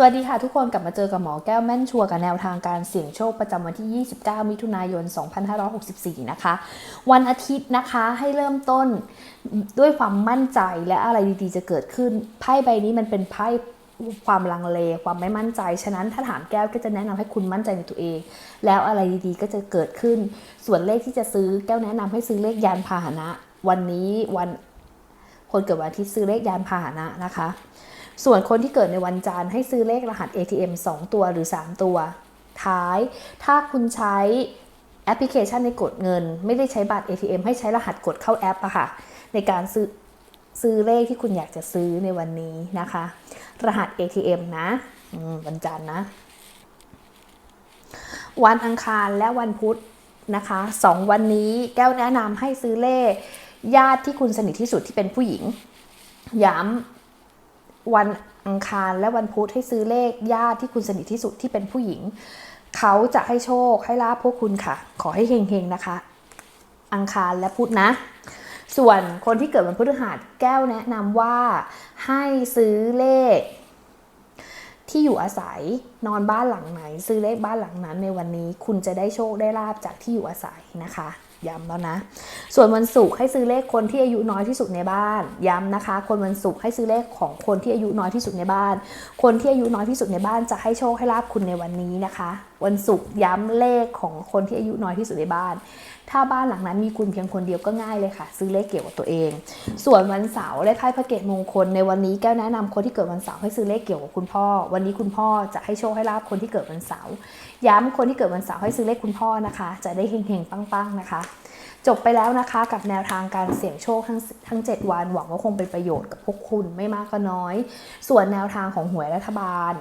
สวัสดีค่ะทุกคนกลับมาเจอกับหมอแก้วแม่นชัวร์กับแนวทางการเสี่ยงโชคประจำวันที่ 29 มิถุนายน 2564 นะคะ วันอาทิตย์นะคะให้เริ่มต้นด้วยความมั่นใจและอะไรดีๆ จะเกิดขึ้นไพ่ใบนี้มันเป็นไพ่ความลังเลความไม่มั่นใจ ฉะนั้นถ้าถามแก้วก็จะแนะนำให้คุณมั่นใจในตัวเอง แล้วอะไรดีๆก็จะเกิดขึ้น ส่วนเลขที่จะซื้อแก้วแนะนำให้ซื้อเลขยานพาหนะ วันนี้วันคนเกิดวันอาทิตย์ซื้อเลขยานพาหนะนะคะ ส่วนคนที่เกิดในวันจันทร์ให้ซื้อเลขรหัส ATM 2 ตัวหรือ 3 ตัว ท้าย ถ้าคุณใช้แอปพลิเคชันในกดเงิน ไม่ได้ใช้บัตร ATM ให้ใช้รหัสกดเข้าแอปอะค่ะ ในการซื้อซื้อเลขที่คุณอยากจะซื้อในวันนี้นะคะ รหัส ATM นะอืมวันจันทร์นะ วันอังคารและวันพุธนะคะสองวันนี้แก้วแนะนำให้ซื้อเลขญาติที่คุณสนิทที่สุดที่เป็นผู้หญิง ย้ำ วันอังคารและวันพุธให้ซื้อเลขญาติที่คุณสนิทที่สุดที่เป็นผู้หญิง เขาจะให้โชคให้ลาภพวกคุณค่ะ ขอให้เฮงๆนะคะ อังคารและพุธนะ ส่วนคนที่เกิดวันพฤหัสแก้วแนะนำว่าให้ซื้อเลข ที่อยู่อาศัยนอนบ้านหลังไหน ซื้อเลขบ้านหลังนั้นในวันนี้คุณจะได้โชคได้ลาบจากที่อยู่อาศัยนะคะย้ำแล้วนะ ส่วนวันศุกร์ให้ซื้อเลขคนที่อายุน้อยที่สุดในบ้าน ย้ำนะคะ คนวันศุกร์ให้ซื้อเลขของคนที่อายุน้อยที่สุดในบ้าน คนที่อายุน้อยที่สุดในบ้านจะให้โชคให้ลาบคุณในวันนี้นะคะ วันศุกร์ย้ำเลขของคนที่อายุน้อยที่สุดในบ้าน ถ้าบ้านหลังนั้นมีคุณเพียงคนเดียวก็ง่ายเลยค่ะ ซื้อเลขเกี่ยวกับตัวเอง ส่วนวันเสาร์เลขไพ่พระเกตมงคลในวันนี้แก้วแนะนำคนที่เกิดวันเสาร์ให้ซื้อเลขเกี่ยวกับคุณพ่อ วันนี้คุณพ่อจะให้โชคให้ลาบคนที่เกิดวันเสาร์ย้ำคนที่เกิดวันเสาร์ให้ซื้อเลขคุณพ่อนะคะ จะได้เฮงๆปังๆนะคะ จบไปแล้วนะคะ กับแนวทางการเสี่ยงโชคทั้งทั้ง 7 วัน หวังว่าคงเป็นประโยชน์กับพวกคุณไม่มากก็น้อย ส่วนแนวทางของหวยรัฐบาล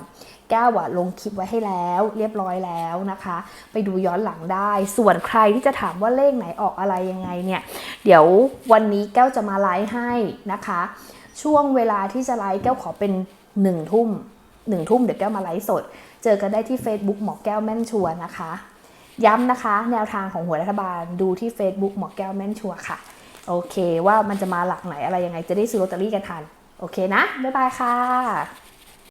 แก้วอะลงคลิปไว้ให้แล้ว เรียบร้อยแล้วนะคะ ไปดูย้อนหลังได้ ส่วนใครที่จะถามว่าเลขไหนออกอะไรยังไงเนี่ย เดี๋ยววันนี้แก้วจะมาไลฟ์ให้นะคะ ช่วงเวลาที่จะไลฟ์แก้วขอเป็น1นึ่ทุ่มหนึ่งทุ่มเดี๋ยวแก้วมาไลฟ์สด เจอกันได้ที่ Facebook หมอแก้วแม่นชัวนะคะ ย้ำนะคะ แนวทางของหัวรัฐบาลดูที่ Facebook หมอแก้วแม่นชัวค่ะ โอเคว่ามันจะมาหลักไหนอะไรยังไงจะได้ซื้อลอตเตอรี่กันทัน โอเคนะ บ๊ายบายค่ะ